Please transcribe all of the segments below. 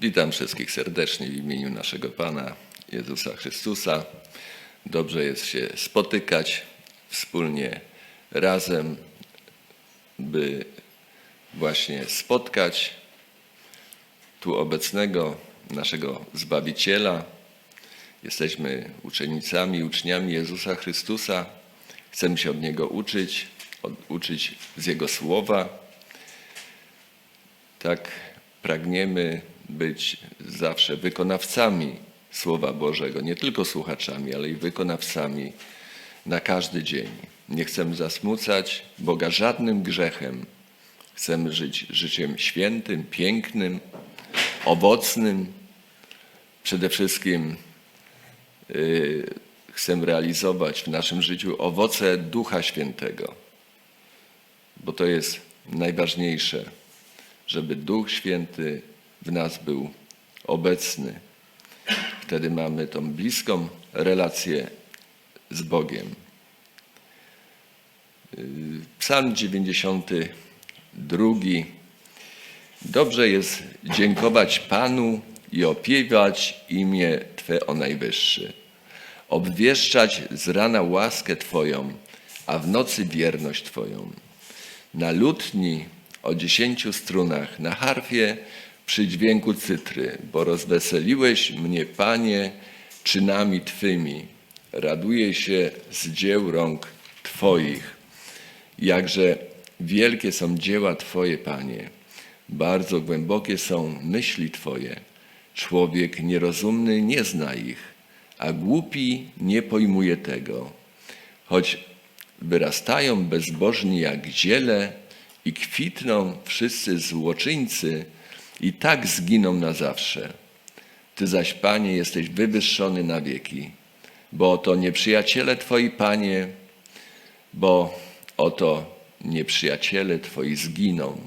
Witam wszystkich serdecznie w imieniu naszego Pana Jezusa Chrystusa. Dobrze jest się spotykać wspólnie razem, by właśnie spotkać tu obecnego naszego Zbawiciela. Jesteśmy uczennicami, uczniami Jezusa Chrystusa. Chcemy się od Niego uczyć, od, uczyć z Jego słowa. Tak pragniemy być zawsze wykonawcami Słowa Bożego, nie tylko słuchaczami, ale i wykonawcami na każdy dzień. Nie chcemy zasmucać Boga żadnym grzechem. Chcemy żyć życiem świętym, pięknym, owocnym. Przede wszystkim yy, chcemy realizować w naszym życiu owoce Ducha Świętego, bo to jest najważniejsze żeby Duch Święty w nas był obecny. Wtedy mamy tą bliską relację z Bogiem. Psalm 92. Dobrze jest dziękować Panu i opiewać imię Twe o Najwyższy. Obwieszczać z rana łaskę Twoją, a w nocy wierność Twoją. Na lutni o dziesięciu strunach, na harfie przy dźwięku cytry, bo rozweseliłeś mnie, Panie, czynami Twymi. Raduję się z dzieł rąk Twoich. Jakże wielkie są dzieła Twoje, Panie. Bardzo głębokie są myśli Twoje. Człowiek nierozumny nie zna ich, a głupi nie pojmuje tego. Choć wyrastają bezbożni jak ziele, i kwitną wszyscy złoczyńcy i tak zginą na zawsze. Ty zaś, Panie, jesteś wywyższony na wieki, bo oto nieprzyjaciele Twoi, Panie, bo oto nieprzyjaciele Twoi zginą.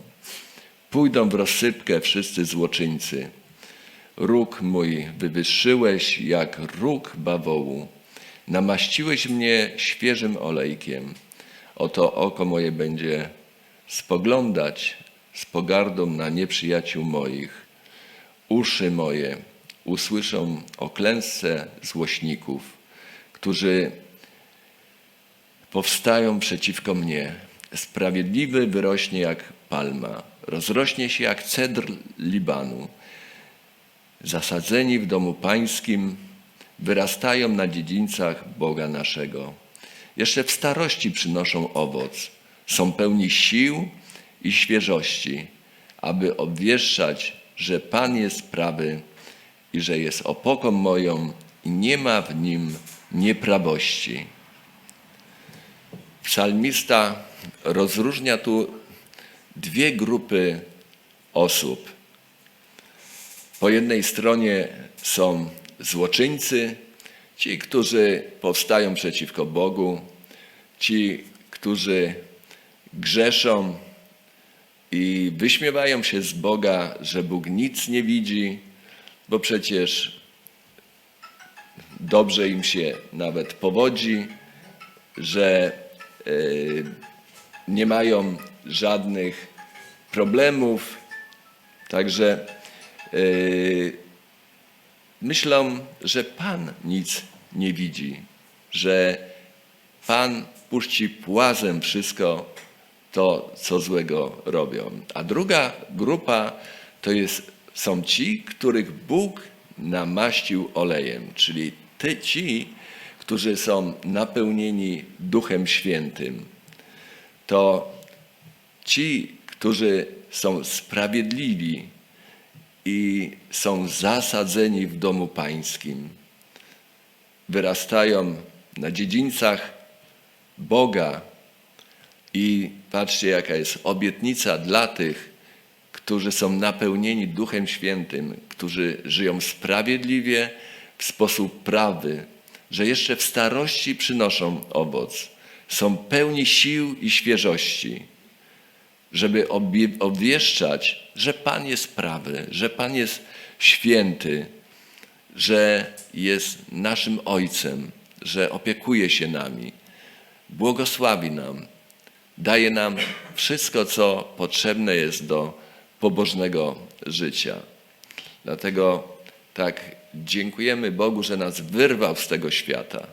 Pójdą w rozsypkę wszyscy złoczyńcy. Róg mój wywyższyłeś jak róg bawołu. Namaściłeś mnie świeżym olejkiem. Oto oko moje będzie spoglądać z pogardą na nieprzyjaciół moich. Uszy moje usłyszą o klęsce złośników, którzy powstają przeciwko mnie. Sprawiedliwy wyrośnie jak palma, rozrośnie się jak cedr Libanu. Zasadzeni w domu pańskim, wyrastają na dziedzińcach Boga naszego. Jeszcze w starości przynoszą owoc są pełni sił i świeżości, aby obwieszczać, że Pan jest prawy i że jest opoką moją i nie ma w nim nieprawości. Psalmista rozróżnia tu dwie grupy osób. Po jednej stronie są złoczyńcy, ci, którzy powstają przeciwko Bogu, ci, którzy grzeszą i wyśmiewają się z Boga, że Bóg nic nie widzi, bo przecież dobrze im się nawet powodzi, że e, nie mają żadnych problemów. Także e, myślą, że Pan nic nie widzi, że Pan puści płazem wszystko, to, co złego robią. A druga grupa to jest, są ci, których Bóg namaścił olejem, czyli ty, ci, którzy są napełnieni Duchem Świętym. To ci, którzy są sprawiedliwi i są zasadzeni w domu pańskim. Wyrastają na dziedzińcach Boga, i patrzcie, jaka jest obietnica dla tych, którzy są napełnieni Duchem Świętym, którzy żyją sprawiedliwie, w sposób prawy, że jeszcze w starości przynoszą owoc. Są pełni sił i świeżości, żeby obwieszczać, że Pan jest prawy, że Pan jest święty, że jest naszym Ojcem, że opiekuje się nami, błogosławi nam daje nam wszystko, co potrzebne jest do pobożnego życia. Dlatego tak dziękujemy Bogu, że nas wyrwał z tego świata,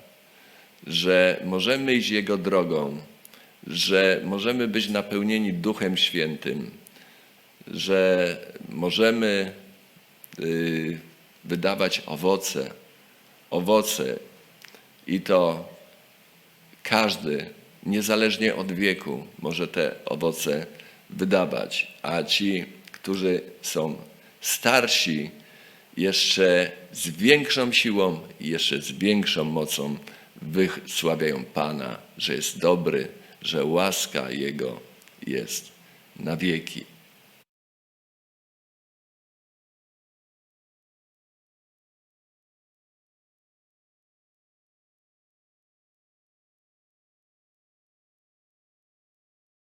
że możemy iść Jego drogą, że możemy być napełnieni Duchem Świętym, że możemy y, wydawać owoce, owoce i to każdy, niezależnie od wieku, może te owoce wydawać, a ci, którzy są starsi, jeszcze z większą siłą i jeszcze z większą mocą wysławiają Pana, że jest dobry, że łaska Jego jest na wieki.